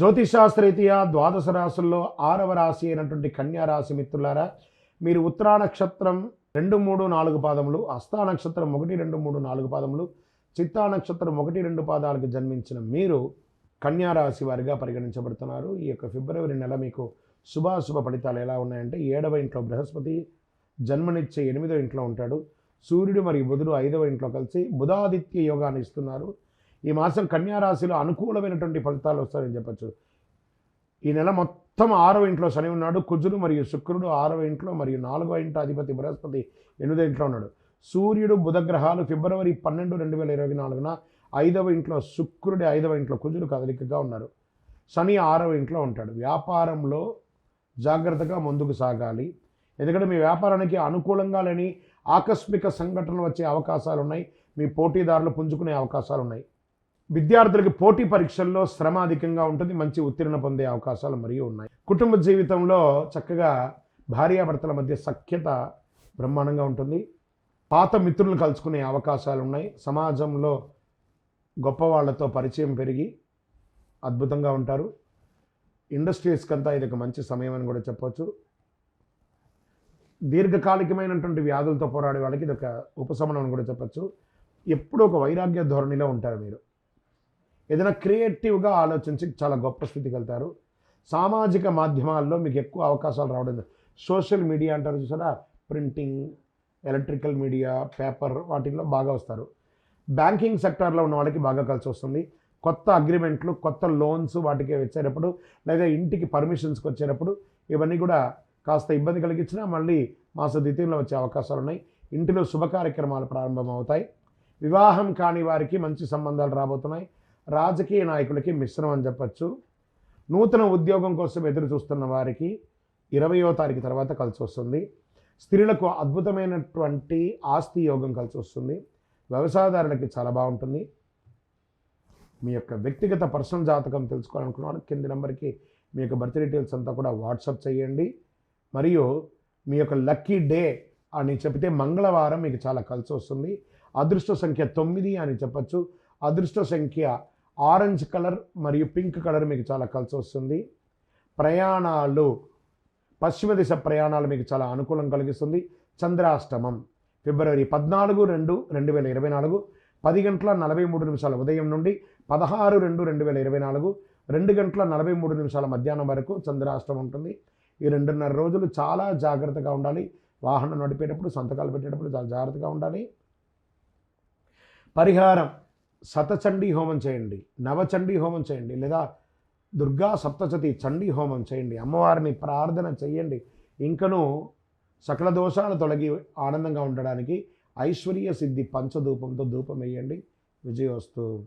జ్యోతిషాస్త్రరీత్యా ద్వాదశ రాశుల్లో ఆరవ రాశి అయినటువంటి కన్యా రాశి మిత్రులారా మీరు ఉత్తరా నక్షత్రం రెండు మూడు నాలుగు పాదములు అస్తా నక్షత్రం ఒకటి రెండు మూడు నాలుగు పాదములు చిత్తా నక్షత్రం ఒకటి రెండు పాదాలకు జన్మించిన మీరు కన్యా రాశి వారిగా పరిగణించబడుతున్నారు. ఈ యొక్క ఫిబ్రవరి నెల మీకు శుభాశుభ ఫలితాలు ఎలా ఉన్నాయంటే ఏడవ ఇంట్లో బృహస్పతి జన్మనిచ్చే ఎనిమిదవ ఇంట్లో ఉంటాడు. సూర్యుడు మరియు బుధుడు ఐదవ ఇంట్లో కలిసి బుధాదిత్య యోగాన్ని ఇస్తున్నారు. ఈ మాసం కన్యారాశిలో అనుకూలమైనటువంటి ఫలితాలు వస్తాయని చెప్పచ్చు. ఈ నెల మొత్తం ఆరవ ఇంట్లో శని ఉన్నాడు కుజుడు మరియు శుక్రుడు ఆరవ ఇంట్లో మరియు నాలుగవ ఇంట అధిపతి బృహస్పతి ఎనిమిదో ఇంట్లో ఉన్నాడు. సూర్యుడు బుధగ్రహాలు ఫిబ్రవరి పన్నెండు రెండు వేల ఇరవై నాలుగున ఐదవ ఇంట్లో శుక్రుడి ఐదవ ఇంట్లో కుజుడు కదలికగా ఉన్నారు. శని ఆరవ ఇంట్లో ఉంటాడు. వ్యాపారంలో జాగ్రత్తగా ముందుకు సాగాలి. ఎందుకంటే మీ వ్యాపారానికి అనుకూలంగా లేని ఆకస్మిక సంఘటనలు వచ్చే అవకాశాలు ఉన్నాయి. మీ పోటీదారులు పుంజుకునే అవకాశాలు ఉన్నాయి. విద్యార్థులకు పోటీ పరీక్షల్లో శ్రమ అధికంగా ఉంటుంది మంచి ఉత్తీర్ణ పొందే అవకాశాలు మరియు ఉన్నాయి. కుటుంబ జీవితంలో చక్కగా భార్యాభర్తల మధ్య సఖ్యత బ్రహ్మాండంగా ఉంటుంది. పాత మిత్రులను కలుసుకునే అవకాశాలు ఉన్నాయి. సమాజంలో గొప్ప వాళ్ళతో పరిచయం పెరిగి అద్భుతంగా ఉంటారు. ఇండస్ట్రీస్కి అంతా ఇది ఒక మంచి సమయం అని కూడా చెప్పవచ్చు దీర్ఘకాలికమైనటువంటి వ్యాధులతో పోరాడే వాళ్ళకి ఇది ఒక ఉపశమనం అని కూడా చెప్పచ్చు. ఎప్పుడూ ఒక వైరాగ్య ధోరణిలో ఉంటారు మీరు. ఏదైనా క్రియేటివ్గా ఆలోచించి చాలా గొప్ప స్థితికి వెళ్తారు. సామాజిక మాధ్యమాల్లో మీకు ఎక్కువ అవకాశాలు రావడం సోషల్ మీడియా అంటారు చూసారా? ప్రింటింగ్ ఎలక్ట్రికల్ మీడియా పేపర్ వాటిల్లో బాగా వస్తారు. బ్యాంకింగ్ సెక్టార్లో ఉన్న వాళ్ళకి బాగా కలిసి వస్తుంది. కొత్త అగ్రిమెంట్లు కొత్త లోన్స్ వాటికి వచ్చేటప్పుడు లేదా ఇంటికి పర్మిషన్స్కి వచ్చేటప్పుడు ఇవన్నీ కూడా కాస్త ఇబ్బంది కలిగించినా మళ్ళీ మాస ద్వితీయంలో వచ్చే అవకాశాలు ఉన్నాయి. ఇంటిలో శుభ కార్యక్రమాలు ప్రారంభమవుతాయి. వివాహం కాని వారికి మంచి సంబంధాలు రాబోతున్నాయి. రాజకీయ నాయకులకి మిశ్రమం అని చెప్పచ్చు. నూతన ఉద్యోగం కోసం ఎదురు చూస్తున్న వారికి ఇరవయో తారీఖు తర్వాత కలిసి వస్తుంది. స్త్రీలకు అద్భుతమైనటువంటి ఆస్తి యోగం కలిసి వస్తుంది. వ్యవసాయదారులకి చాలా బాగుంటుంది. మీ యొక్క వ్యక్తిగత పర్సనల్ జాతకం తెలుసుకోవాలనుకున్నాను కింది నెంబర్కి మీ యొక్క బర్త్ డీటెయిల్స్ అంతా కూడా వాట్సాప్ చేయండి. మరియు మీ యొక్క లక్కీ డే అని చెప్తే మంగళవారం మీకు చాలా కలిసి వస్తుంది. అదృష్ట సంఖ్య తొమ్మిది అని చెప్పచ్చు. అదృష్ట సంఖ్య ఆరెంజ్ కలర్ మరియు పింక్ కలర్ మీకు చాలా కలిసి వస్తుంది. ప్రయాణాలు పశ్చిమ దిశ ప్రయాణాలు మీకు చాలా అనుకూలం కలిగిస్తుంది. చంద్రాష్టమం ఫిబ్రవరి పద్నాలుగు రెండు రెండు వేల ఇరవై నాలుగు పది గంటల నలభై మూడు నిమిషాల ఉదయం నుండి పదహారు రెండు రెండు వేల ఇరవై నాలుగు రెండు గంటల నలభై మూడు నిమిషాల మధ్యాహ్నం వరకు చంద్రాష్టమం ఉంటుంది. ఈ రెండున్నర రోజులు చాలా జాగ్రత్తగా ఉండాలి. వాహనం నడిపేటప్పుడు సంతకాలు పెట్టేటప్పుడు చాలా జాగ్రత్తగా ఉండాలి. పరిహారం శతచండీ హోమం చేయండి నవచండీ హోమం చేయండి లేదా దుర్గా సప్తచతి చండీ హోమం చేయండి అమ్మవారిని ప్రార్థన చేయండి ఇంకను సకల దోషాలు తొలగి ఆనందంగా ఉండడానికి ఐశ్వర్య సిద్ధి పంచధూపంతో ధూపం వేయండి. విజయోస్తు.